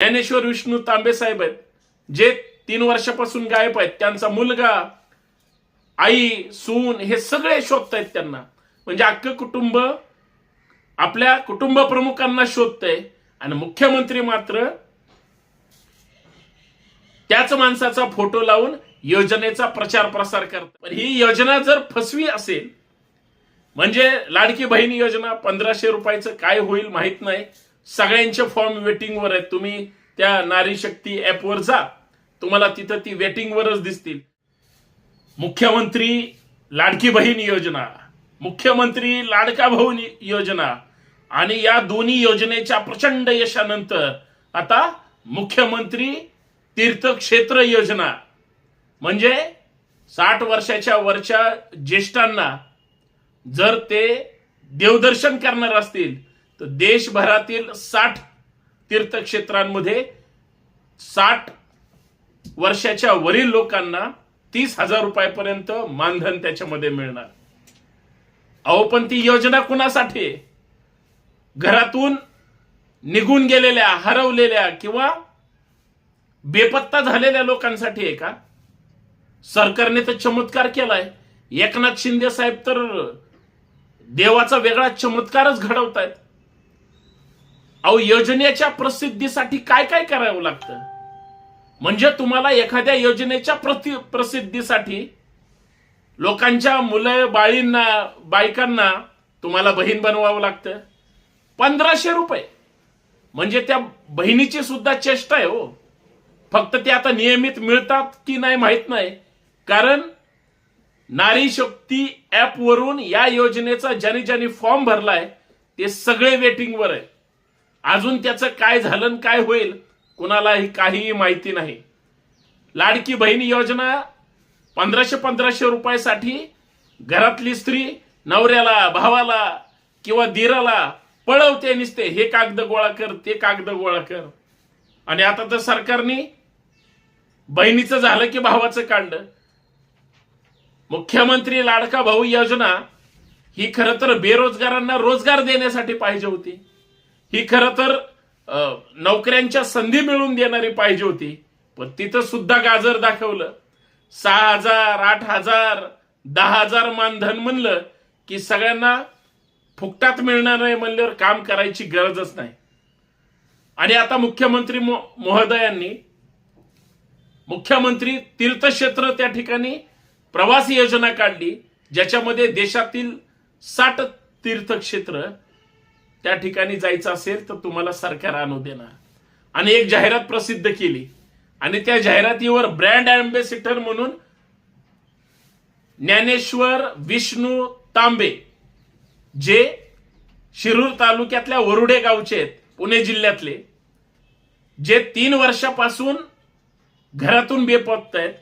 ज्ञानेश्वर विष्णू तांबे साहेब आहेत जे तीन वर्षापासून गायब आहेत. त्यांचा मुलगा आई सून हे सगळे शोधतायत त्यांना. म्हणजे अख्खं कुटुंब आपल्या कुटुंब प्रमुखांना शोधतंय. आणि मुख्यमंत्री मात्र त्याच माणसाचा फोटो लावून योजनेचा प्रचार प्रसार करतात. पण ही योजना जर फसवी असेल म्हणजे लाडकी बहीण योजना पंधराशे रुपयाचं काय होईल माहीत नाही. सगळ्यांचे फॉर्म वेटिंगवर आहेत. तुम्ही त्या नारी शक्ती ऍपवर जा. तुम्हाला तिथं ती वेटिंगवरच दिसतील. मुख्यमंत्री लाडकी बहीण योजना. मुख्यमंत्री लाडका भाऊ योजना. आणि या दोन्ही योजनेच्या प्रचंड यशानंतर आता मुख्यमंत्री तीर्थक्षेत्र योजना. म्हणजे साठ वर्षाच्या वरच्या ज्येष्ठांना जर ते देवदर्शन करणार असतील तर देशभरातील साठ तीर्थक्षेत्रांमध्ये साठ वर्षाच्या वरील लोकांना तीस हजार रुपयापर्यंत मानधन त्याच्यामध्ये मिळणार. अहो पण ती योजना कुणासाठी? घरातून निघून गेलेल्या हरवलेल्या किंवा बेपत्ता झालेल्या लोकांसाठी आहे का? सरकारने तर चमत्कार केलाय. एकनाथ शिंदे साहेब तर देवाचा वेगळा चमत्कारच घडवतायत. अहो योजनेच्या प्रसिद्धीसाठी काय काय करावं लागतं? म्हणजे तुम्हाला एखाद्या योजनेच्या प्रति प्रसिद्धीसाठी लोकांच्या मुलं बाळींना बायकांना तुम्हाला बहीण बनवावं लागतं. पंधराशे रुपये. म्हणजे त्या बहिणीची सुद्धा चेष्टा आहे हो. फक्त ते आता नियमित मिळतात की नाही माहीत नाही. कारण नारी शक्ती ऍप वरून या योजनेचा ज्याने ज्याने फॉर्म भरलाय ते सगळे वेटिंगवर आहे अजून त्याचं काय झालं काय होईल कुणालाही काहीही माहिती नाही. लाडकी बहीण योजना पंधराशे पंधराशे रुपयासाठी घरातली स्त्री नवऱ्याला भावाला किंवा दिराला पळवते निसते. हे कागद गोळा कर ते कागद गोळा कर. आणि आता तर सरकारने बहिणीचं झालं की भावाचं काढलं मुख्यमंत्री लाडका भाऊ योजना ही खरं तर बेरोजगारांना रोजगार देण्यासाठी पाहिजे होती. ही खरं तर नोकऱ्यांच्या संधी मिळवून देणारी पाहिजे होती पण तिथं सुद्धा गाजर दाखवलं. सहा हजार आठ हजार दहा हजार मानधन म्हणलं की सगळ्यांना फुकटात मिळणार नाही म्हणल्यावर काम करायची गरजच नाही. आणि आता मुख्यमंत्री मो- महोदयांनी मुख्यमंत्री तीर्थक्षेत्र त्या ठिकाणी प्रवासी योजना काढली ज्याच्यामध्ये देशातील साठ तीर्थक्षेत्र त्या ठिकाणी जायचं असेल तर तुम्हाला सरकार आणू देणार. आणि एक जाहिरात प्रसिद्ध केली. आणि त्या जाहिरातीवर ब्रँड अँबेसिडर म्हणून ज्ञानेश्वर विष्णू तांबे जे शिरूर तालुक्यातल्या वरुडे गावचे आहेत पुणे जिल्ह्यातले जे तीन वर्षापासून घरातून बेपत्त आहेत.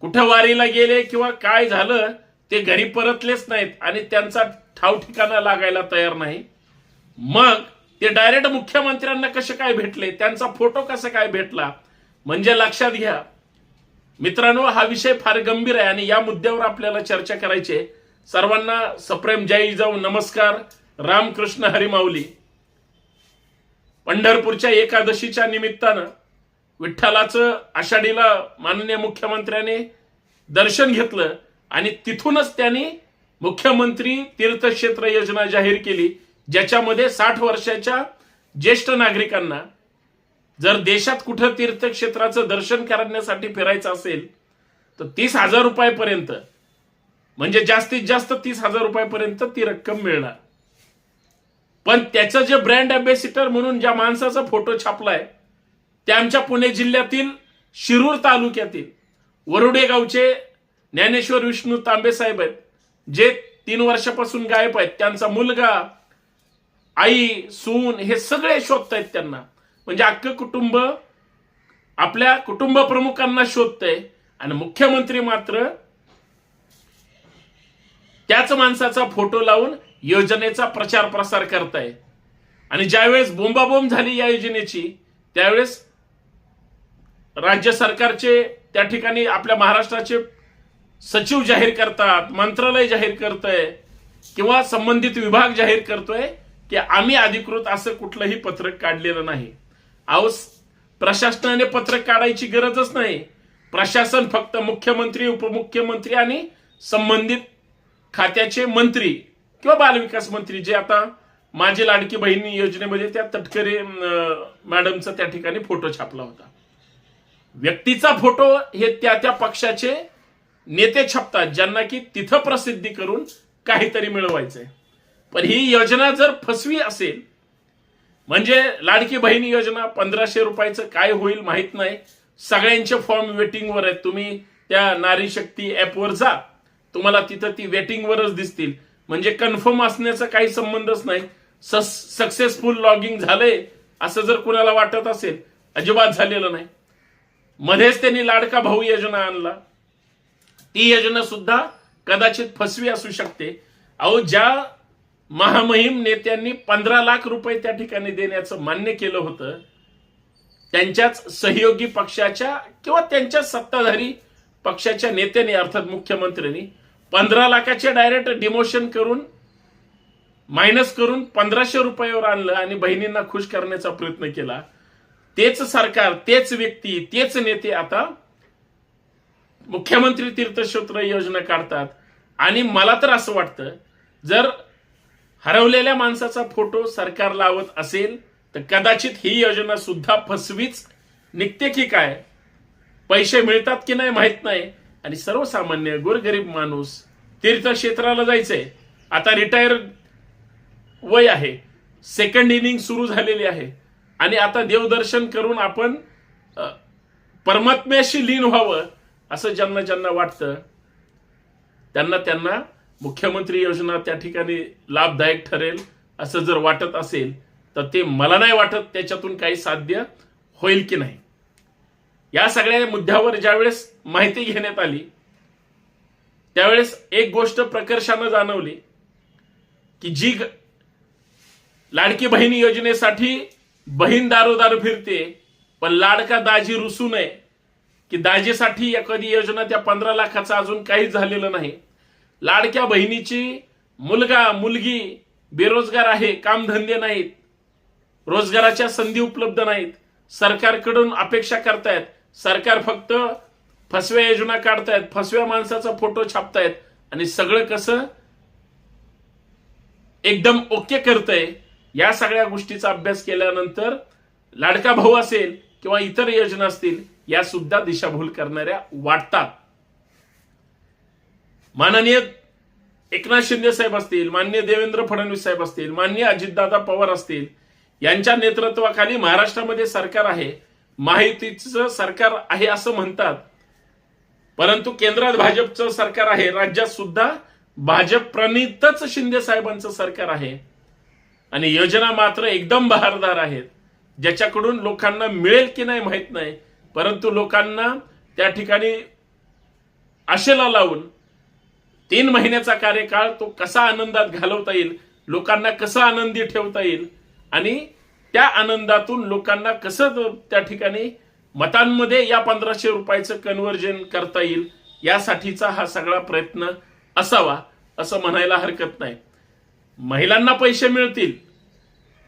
कुठं वारीला गेले किंवा काय झालं ते घरी परतलेच नाहीत आणि त्यांचा ठाव ठिकाणा लागायला तयार नाही. मग ते डायरेक्ट मुख्यमंत्र्यांना कसे काय भेटले त्यांचा फोटो कसा काय भेटला म्हणजे लक्षात घ्या. मित्रांनो हा विषय फार गंभीर आहे आणि या मुद्द्यावर आपल्याला चर्चा करायची आहे. सर्वांना सप्रेम जय जाऊ नमस्कार. रामकृष्ण हरिमाऊली. पंढरपूरच्या एकादशीच्या निमित्तानं विठ्ठलाचं आषाढीला माननीय मुख्यमंत्र्याने दर्शन घेतलं आणि तिथूनच त्यांनी मुख्यमंत्री तीर्थक्षेत्र योजना जाहीर केली. ज्याच्यामध्ये साठ वर्षाच्या ज्येष्ठ नागरिकांना जर देशात कुठं तीर्थक्षेत्राचं दर्शन करण्यासाठी फिरायचं असेल तर तीस हजार रुपयापर्यंत म्हणजे जास्तीत जास्त तीस हजार रुपयापर्यंत ती रक्कम मिळणार. पण त्याचं जे ब्रँड अँबेसिडर म्हणून ज्या माणसाचा फोटो छापलाय ते आमच्या पुणे जिल्ह्यातील शिरूर तालुक्यातील वरुडे गावचे ज्ञानेश्वर विष्णू तांबे साहेब आहेत जे तीन वर्षापासून गायब आहेत. त्यांचा मुलगा आई सून हे सगळे शोधतायत त्यांना. म्हणजे अख्खं कुटुंब आपल्या कुटुंब प्रमुखांना शोधतंय आणि मुख्यमंत्री मात्र त्याच माणसाचा फोटो लावून योजनेचा प्रचार प्रसार करताय. आणि ज्यावेळेस बोंबाबोंब झाली या योजनेची त्यावेळेस राज्य सरकारचे त्या ठिकाणी आपल्या महाराष्ट्राचे सचिव जाहीर करतात मंत्रालय जाहीर करतंय किंवा संबंधित विभाग जाहीर करतोय की आम्ही अधिकृत असं कुठलंही पत्रक काढलेलं नाही. अहो प्रशासनाने पत्रक काढायची गरजच नाही. प्रशासन फक्त मुख्यमंत्री उपमुख्यमंत्री आणि संबंधित खात्याचे मंत्री किंवा बालविकास मंत्री जे आता माझी लाडकी बहिणी योजनेमध्ये त्या तटकरे मॅडमचा त्या ठिकाणी फोटो छापला होता. व्यक्तीचा फोटो हे त्या त्या पक्षाचे नेते छापतात ज्यांना की तिथं प्रसिद्धी करून काहीतरी मिळवायचंय. पण ही योजना जर फसवी असेल म्हणजे लाडकी बहीण योजना पंधराशे रुपयाचं काय होईल माहीत नाही. सगळ्यांचे फॉर्म वेटिंगवर आहेत. तुम्ही त्या नारी शक्ती ऍपवर जा. तुम्हाला तिथं ती वेटिंगवरच दिसतील. म्हणजे कन्फर्म असण्याचा काही संबंधच नाही. सक्सेसफुल लॉगिंग झालंय असं जर कुणाला वाटत असेल अजिबात झालेलं नाही. मध्येच त्यांनी लाडका भाऊ योजना आणला. ती योजना सुद्धा कदाचित फसवी असू शकते. अहो ज्या महामहिम नेत्यांनी पंधरा लाख रुपये त्या ठिकाणी देण्याचं मान्य केलं होतं. त्यांच्याच सहयोगी पक्षाच्या किंवा त्यांच्या सत्ताधारी पक्षाच्या नेत्याने अर्थात मुख्यमंत्र्यांनी पंधरा लाखाचे डायरेक्ट डिमोशन करून मायनस करून पंधराशे रुपयावर आणलं आणि बहिणींना खुश करण्याचा प्रयत्न केला. तेच सरकार तेच व्यक्ती तेच नेते आता मुख्यमंत्री तीर्थक्षेत्र योजना काढतात. आणि मला तर असं वाटतं जर हरवलेल्या माणसाचा फोटो सरकार लावत असेल तर कदाचित ही योजना सुद्धा फसवीच. निघते की काय? पैसे मिळतात की नाही माहीत नाही. आणि सर्वसामान्य गोरगरीब माणूस तीर्थक्षेत्राला जायचंय. आता रिटायर वय आहे. सेकंड इनिंग सुरू झालेली आहे. आणि आता देवदर्शन करून आपण परमात्म्याशी लीन व्हावं असं ज्यांना ज्यांना वाटतं त्यांना त्यांना मुख्यमंत्री योजना त्या ठिकाणी लाभदायक ठरेल असं जर वाटत असेल तर ते मला नाही वाटत त्याच्यातून काही साध्य होईल की नाही. या सगळ्या मुद्द्यावर ज्यावेळेस माहिती घेण्यात आली त्यावेळेस एक गोष्ट प्रकर्षानं जाणवली की जी लाडकी बहीण योजनेसाठी बहीण दारोदार फिरते पण लाडका दाजी रुसू नये की दाजीसाठी एखादी योजना त्या पंधरा लाखाचं अजून काहीच झालेलं नाही. लाडक्या बहिणीची मुलगा मुलगी बेरोजगार आहे कामधंदे नाहीत रोजगाराच्या संधी उपलब्ध नाहीत सरकारकडून अपेक्षा करतायत सरकार फक्त फसव्या योजना काढतायत फसव्या माणसाचा फोटो छापतायत आणि सगळं कसं एकदम ओके करतंय या सगळ्या गोष्टीचा अभ्यास केल्यानंतर लाडका भाऊ असेल किंवा इतर योजना असतील या सुद्धा दिशाभूल करणाऱ्या वाटतात. माननीय एकनाथ शिंदे साहेब असतील मान्य देवेंद्र फडणवीस साहेब असतील मान्य अजितदादा पवार असतील यांच्या नेतृत्वाखाली महाराष्ट्रामध्ये सरकार आहे माहितीचं सरकार आहे असं म्हणतात. परंतु केंद्रात भाजपचं सरकार आहे राज्यात सुद्धा भाजप प्रणितच शिंदे साहेबांचं सरकार आहे. आणि योजना मात्र एकदम बहारदार आहेत. ज्याच्याकडून लोकांना मिळेल की नाही माहीत नाही परंतु लोकांना त्या ठिकाणी आशेला लावून तीन महिन्याचा कार्यकाळ तो कसा आनंदात घालवता येईल लोकांना कसं आनंदी ठेवता येईल आणि त्या आनंदातून लोकांना कसं त्या ठिकाणी मतांमध्ये या पंधराशे रुपयाचं कन्व्हर्जन करता येईल यासाठीचा हा सगळा प्रयत्न असावा असं म्हणायला हरकत नाही. महिलांना पैसे मिळतील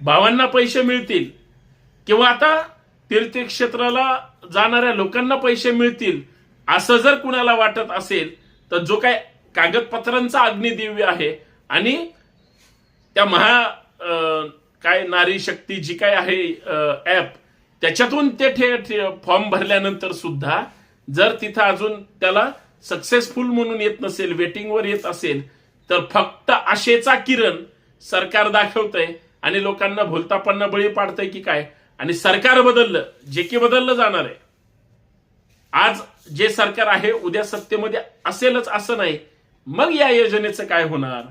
भावांना पैसे मिळतील किंवा आता तीर्थक्षेत्राला जाणाऱ्या लोकांना पैसे मिळतील असं जर कुणाला वाटत असेल तर जो काय कागदपत्रांचा अग्निदिव्य आहे आणि त्या महा काय नारी शक्ती जी काय आहे ऍप त्याच्यातून ते ठे फॉर्म भरल्यानंतर सुद्धा जर तिथं अजून त्याला सक्सेसफुल म्हणून येत नसेल वेटिंगवर येत असेल तर फक्त आशेचा किरण सरकार दाखवतंय आणि लोकांना भोलतापांना बळी पाडतंय की काय? आणि सरकार बदललं जे की बदललं जाणार आहे. आज जे सरकार आहे उद्या सत्तेमध्ये असेलच असं नाही. मग या योजनेचं काय होणार?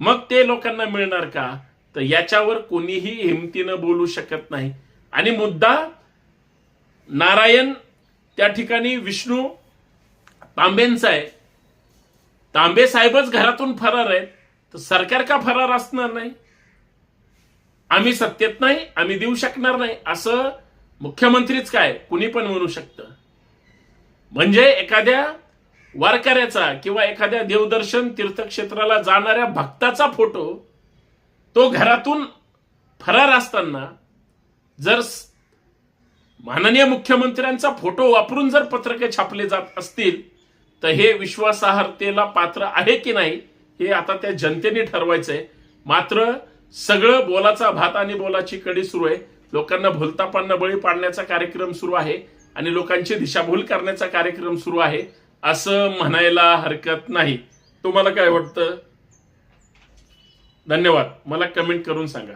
मग ते लोकांना मिळणार का? तर याच्यावर कोणीही हिमतीनं बोलू शकत नाही. आणि मुद्दा नारायण त्या ठिकाणी विष्णू तांबेंचा आहे. तांबे साहेबच घरातून फरार आहेत. तर सरकार का फरार असणार नाही? आम्ही सत्तेत नाही आम्ही देऊ शकणार नाही. असं मुख्यमंत्रीच काय? कुणी पण म्हणू शकतं. म्हणजे एखाद्या वारकऱ्याचा किंवा एखाद्या देवदर्शन तीर्थक्षेत्राला जाणाऱ्या भक्ताचा फोटो तो घरातून फरार असताना जर माननीय मुख्यमंत्र्यांचा फोटो वापरून जर पत्रके छापले जात असतील तर हे विश्वासार्हतेला पात्र आहे की नाही हे आता त्या जनतेने ठरवायचंय. मात्र सगळं बोलाचा भात आणि बोलाची कडी सुरू आहे. लोकांना भोलतापांना बळी पाडण्याचा कार्यक्रम सुरू आहे आणि लोकांची दिशाभूल करण्याचा कार्यक्रम सुरू आहे. असं म्हणायला हरकत नाही. तुम्हाला काय वाटतं? धन्यवाद. मला कमेंट करून सांगा.